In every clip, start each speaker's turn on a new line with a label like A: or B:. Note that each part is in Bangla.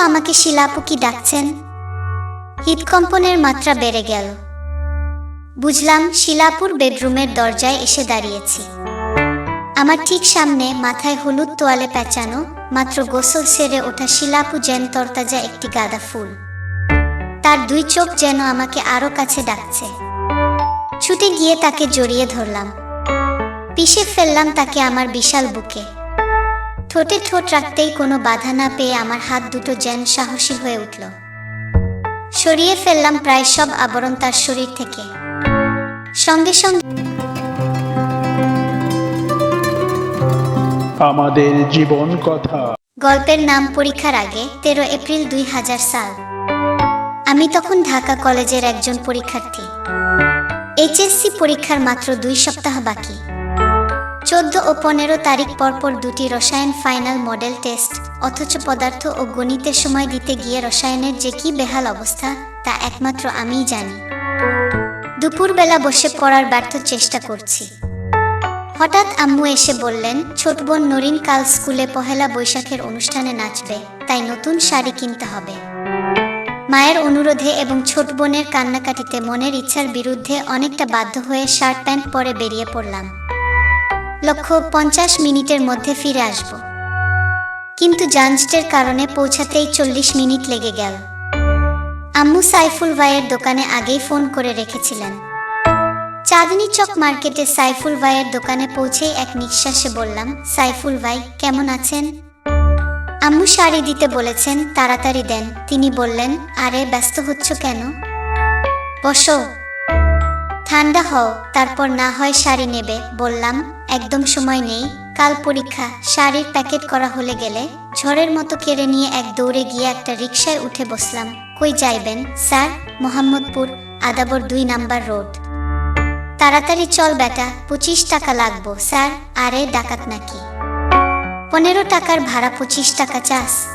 A: আমাকে শিলাপু কি ডাকছেন? হৃদকম্পনের মাত্রা বেড়ে গেল। বুঝলাম শিলাপুর বেডরুমের দরজায় এসে দাঁড়িয়েছি। আমার ঠিক সামনে মাথায় হলুদ তোয়ালে পেঁচানো, মাত্র গোসল সেরে ওঠা শিলাপু যেন তরতাজা একটি গাঁদা ফুল। তার দুই চোখ যেন আমাকে আরও কাছে ডাকছে। ছুটে গিয়ে তাকে জড়িয়ে ধরলাম। পিষে ফেললাম তাকে আমার বিশাল বুকে। ঠোঁটে ঠোঁট রাখতেই কোনো বাধা না পেয়ে আমার হাত দুটো যেন সাহসী হয়ে উঠল। সরিয়ে ফেললাম প্রায় সব আবরণ তার শরীর থেকে। সঙ্গে সঙ্গে
B: আমাদের জীবন কথা।
A: গল্পের নাম পরীক্ষার আগে তেরো এপ্রিল দুই হাজার সাল। আমি তখন ঢাকা কলেজের একজন পরীক্ষার্থী। এইচএসসি পরীক্ষার মাত্র দুই সপ্তাহ বাকি। চোদ্দ ও পনেরো তারিখ পরপর দুটি রসায়ন ফাইনাল মডেল টেস্ট অথচ পদার্থ ও গণিতের সময় দিতে গিয়ে রসায়নের যে কি বেহাল অবস্থা, তা একমাত্র আমিই জানি। দুপুরবেলা বসে পড়ার ব্যর্থ চেষ্টা করছি। হঠাৎ আম্মু এসে বললেন, ছোট বোন নরিন কাল স্কুলে পহেলা বৈশাখের অনুষ্ঠানে নাচবে, তাই নতুন শাড়ি কিনতে হবে। মায়ের অনুরোধে এবং ছোট বোনের কান্নাকাটিতে মনের ইচ্ছার বিরুদ্ধে অনেকটা বাধ্য হয়ে শার্ট প্যান্ট পরে বেরিয়ে পড়লাম। লক্ষ্য পঞ্চাশ মিনিটের মধ্যে ফিরে আসব। কিন্তু যানজটের কারণে পৌঁছাতেই চল্লিশ মিনিট লেগে গেল। আম্মু সাইফুল ভাইয়ের দোকানে আগেই ফোন করে রেখেছিলেন। চাঁদনি চক মার্কেটে সাইফুল ভাইয়ের দোকানে পৌঁছেই এক নিঃশ্বাসে বললাম, সাইফুল ভাই, কেমন আছেন? আম্মু শাড়ি দিতে বলেছেন, তাড়াতাড়ি দেন। তিনি বললেন, আরে, ব্যস্ত হচ্ছ কেন? বসো। ঠান্ডা হও, তারপর না হয় শাড়ি নেবে। বললাম একদম সময় নেই। কাল পরীক্ষা, শাড়ির প্যাকেট করা হলে গেলে ঝড়ের মতো কেড়ে নিয়ে এক দৌড়ে গিয়ে একটা রিক্সায় উঠে বসলাম। কই যাইবেন? স্যার, মোহাম্মদপুর, আদাবর দুই নাম্বার রোড। তাড়াতাড়ি চল বেটা, পঁচিশ টাকা লাগবো। স্যার, আরে ডাকাত নাকি? পনেরো টাকার ভাড়া পঁচিশ টাকা চাস।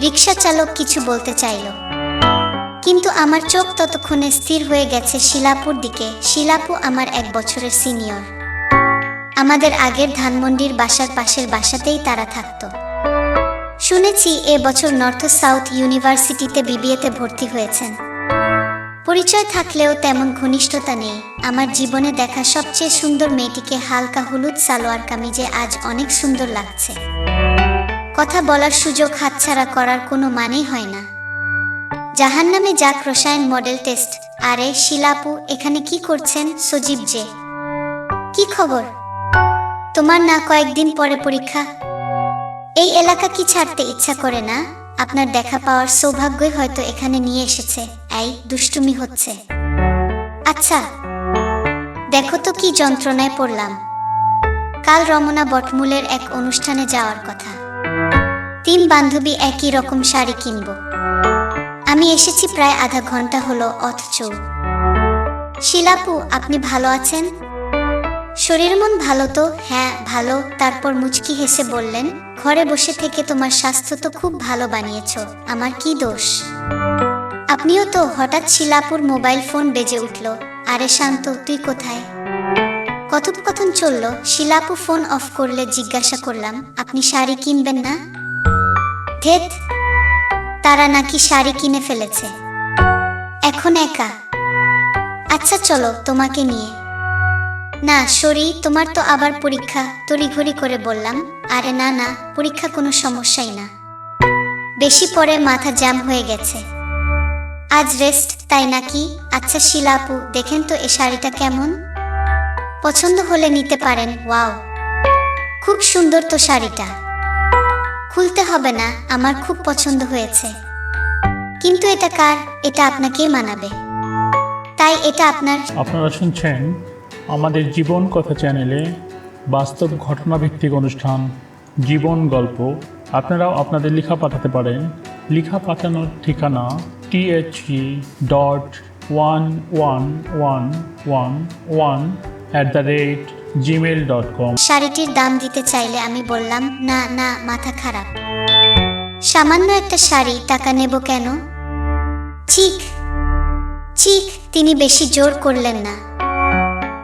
A: রিক্সা চালক কিছু বলতে চাইল। কিন্তু আমার চোখ ততক্ষণে স্থির হয়ে গেছে শিলাপুর দিকে। শিলাপু আমার এক বছরের সিনিয়র। আমাদের আগের ধানমন্ডির বাসার পাশের বাসাতেই তারা থাকতো। শুনেছি এ বছর নর্থ সাউথ ইউনিভার্সিটিতে বিবিএতে ভর্তি হয়েছেন। পরিচয় থাকলেও তেমন ঘনিষ্ঠতা নেই। আমার জীবনে দেখা সবচেয়ে সুন্দর মেয়েটিকে হালকা হলুদ সালোয়ার কামিজে আজ অনেক সুন্দর লাগছে। কথা বলার সুযোগ হাতছাড়া করার কোনো মানেই হয় না। জাহান নামে যাক রসায়ন মডেল টেস্ট। আরে, শিলাপু, এখানে কি করছেন? সজীব যে। কি খবর? তোমার না কয়েকদিন পরে পরীক্ষা। এই এলাকা কি ছাড়তে ইচ্ছা করে না? আপনার দেখা পাওয়ার সৌভাগ্যই হয়তো এখানে নিয়ে এসেছে। এই দুষ্টুমি হচ্ছে। আচ্ছা দেখো তো কি যন্ত্রণায় পড়লাম। কাল রমনা বটমূলের এক অনুষ্ঠানে যাওয়ার কথা। তিন বান্ধবী একই রকম শাড়ি কিনব। আমি এসেছি প্রায় আধা ঘণ্টা হলো অথচ। শিলাপু, আপনি ভালো আছেন? শরীর মন ভালো তো? হ্যাঁ ভালো। তারপর মুচকি হেসে বললেন, ঘরে বসে থেকে তোমার স্বাস্থ্য তো খুব ভালো বানিয়েছ। আমার কি দোষ? আপনিও তো হঠাৎ শিলাপুর মোবাইল ফোন বেজে উঠল। আরে শান্ত, তুই কোথায়? কথোপকথন চলল। শিলাপু ফোন অফ করলে জিজ্ঞাসা করলাম, আপনি শাড়ি কিনবেন না? ধেত তারা নাকি শাড়ি কিনে ফেলেছে। এখন একা। আচ্ছা চলো তোমাকে নিয়ে। না, সরি, তোমার তো আবার পরীক্ষা, তড়িঘড়ি করে বললাম। আরে না না, পরীক্ষা কোনো সমস্যাই না। বেশি পরে মাথা জ্যাম হয়ে গেছে। আজ রেস্ট তাই নাকি? আচ্ছা শিলাপু দেখেন তো এ শাড়িটা কেমন? পছন্দ হলে নিতে পারেন, ওয়াও। খুব সুন্দর তো শাড়িটা। খুলতে হবে না, আমার খুব পছন্দ হয়েছে। কিন্তু এটা কার? এটা আপনাকেই মানাবে। তাই এটা আপনার
B: আপনারা শুনছেন আমাদের জীবন কথা চ্যানেলে বাস্তব ঘটনাভিত্তিক অনুষ্ঠান, জীবন গল্প আপনারাও আপনাদের লেখা পাঠাতে পারেন। লেখা পাঠানোর ঠিকানা T H E dot one one one one one at the rate Gmail dot com
A: শাড়িটির দাম দিতে চাইলে আমি বললাম, না না, মাথা খারাপ। সামান্য একটা শাড়ি, টাকা নেব কেন? ঠিক ঠিক, তিনি বেশি জোর করলেন না।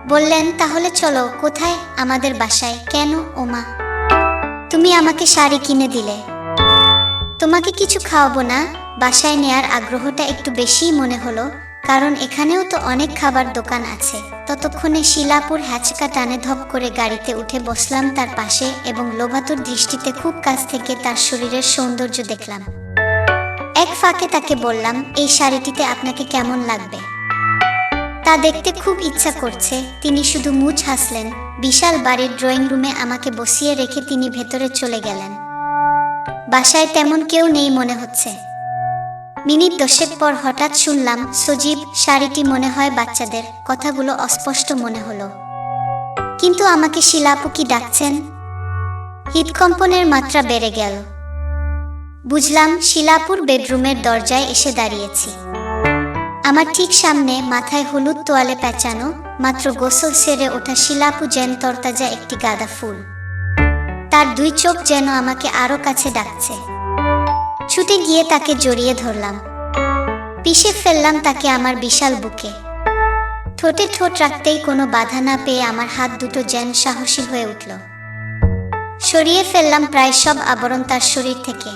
A: বললেন, তাহলে চলো, কোথায়? আমাদের বাসায়। কেন, ওমা? তুমি আমাকে শাড়ি কিনে দিলে। তোমাকে কিছু খাওয়াবো না? বাসায় নেয়ার আগ্রহটা একটু বেশিই মনে হলো, কারণ এখানেও তো অনেক খাবার দোকান আছে। ততক্ষণে শিলাপুর হ্যাচকা টানে ধপ করে গাড়িতে উঠে বসলাম তার পাশে এবং লোভাতুর দৃষ্টিতে খুব কাছ থেকে তার শরীরের সৌন্দর্য দেখলাম। এক ফাঁকে তাকে বললাম, এই শাড়িটিতে আপনাকে কেমন লাগবে? তা দেখতে খুব ইচ্ছা করছে। তিনি শুধু মুছ হাসলেন। বিশাল বাড়ির ড্রয়িং রুমে আমাকে বসিয়ে রেখে তিনি ভেতরে চলে গেলেন। বাসায় তেমন কেউ নেই মনে হচ্ছে। মিনিট দশেক পর হঠাৎ শুনলাম, সজীব, শাড়িটি মনে হয় বাচ্চাদের। কথাগুলো অস্পষ্ট মনে হলো। কিন্তু আমাকে শিলাপু কি ডাকছেন? হৃদকম্পনের মাত্রা বেড়ে গেল। বুঝলাম, শিলাপুর বেডরুমের দরজায় এসে দাঁড়িয়েছি। আমার ঠিক সামনে মাথায় হলুদ তোয়ালে পেঁচানো, মাত্র গোসল সেরে ওঠা শিলাপু যেন তরতাজা একটি গাঁদা ফুল। তার দুই চোখ যেন আমাকে আরও কাছে ডাকছে। ছুটে গিয়ে তাকে জড়িয়ে ধরলাম। পিষে ফেললাম তাকে আমার বিশাল বুকে। ঠোঁটে ঠোঁট রাখতেই কোনো বাধা না পেয়ে আমার হাত দুটো যেন সাহসী হয়ে উঠল। সরিয়ে ফেললাম প্রায় সব আবরণ তার শরীর থেকে।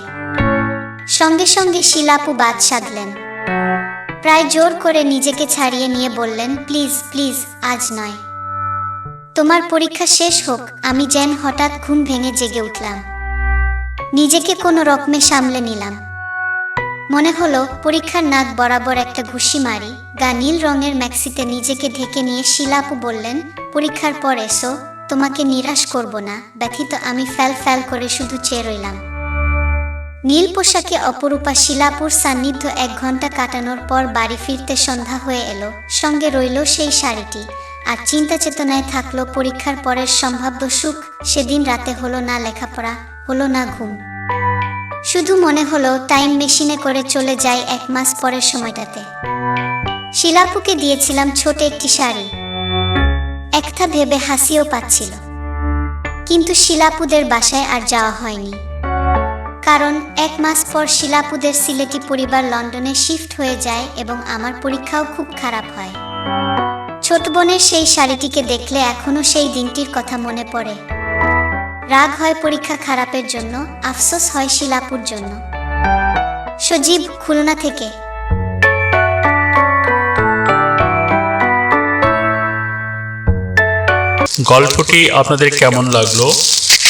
A: সঙ্গে সঙ্গে শিলাপু বাদ সাধলেন। প্রায় জোর করে নিজেকে ছাড়িয়ে নিয়ে বললেন, প্লিজ প্লিজ, আজ নয়। তোমার পরীক্ষা শেষ হোক, আমি যেন হঠাৎ ঘুম ভেঙে জেগে উঠলাম। নিজেকে কোনো রকমে সামলে নিলাম। মনে হলো, পরীক্ষার নাক বরাবর একটা ঘুষি মারি, গা নীল রঙের ম্যাক্সিতে নিজেকে ঢেকে নিয়ে শিলাপু বললেন, পরীক্ষার পর এসো, তোমাকে নিরাশ করব না, ব্যথিত আমি ফ্যাল ফ্যাল করে শুধু চেয়ে রইলাম। নীল পোশাকে অপরূপা শিলাপুর সান্নিধ্য এক ঘণ্টা কাটানোর পর বাড়ি ফিরতে সন্ধ্যা হয়ে এলো। সঙ্গে রইল সেই শাড়িটি। আর চিন্তা চেতনায় থাকল পরীক্ষার পরের সম্ভাব্য সুখ, সেদিন রাতে হলো না লেখাপড়া, হলো না ঘুম। শুধু মনে হলো টাইম মেশিনে করে চলে যায় এক মাস পরের সময়টাতে। শিলাপুকে দিয়েছিলাম ছোট একটি শাড়ি। একথা ভেবে হাসিও পাচ্ছিল। কিন্তু শিলাপুদের বাসায় আর যাওয়া হয়নি। কারণ এক মাস পর শিলাপুদের সিলেটি পরিবার লন্ডনে শিফট হয়ে যায় এবং আমার পরীক্ষাও খুব খারাপ হয়। ছোট বোনের সেই শাড়িটিকে দেখলে এখনও সেই দিনটির কথা মনে পড়ে। রাগ হয় পরীক্ষা খারাপের জন্য, আফসোস হয় শিলাপুর জন্য। সজীব, খুলনা থেকে।
B: গল্পটি আপনাদের কেমন লাগল?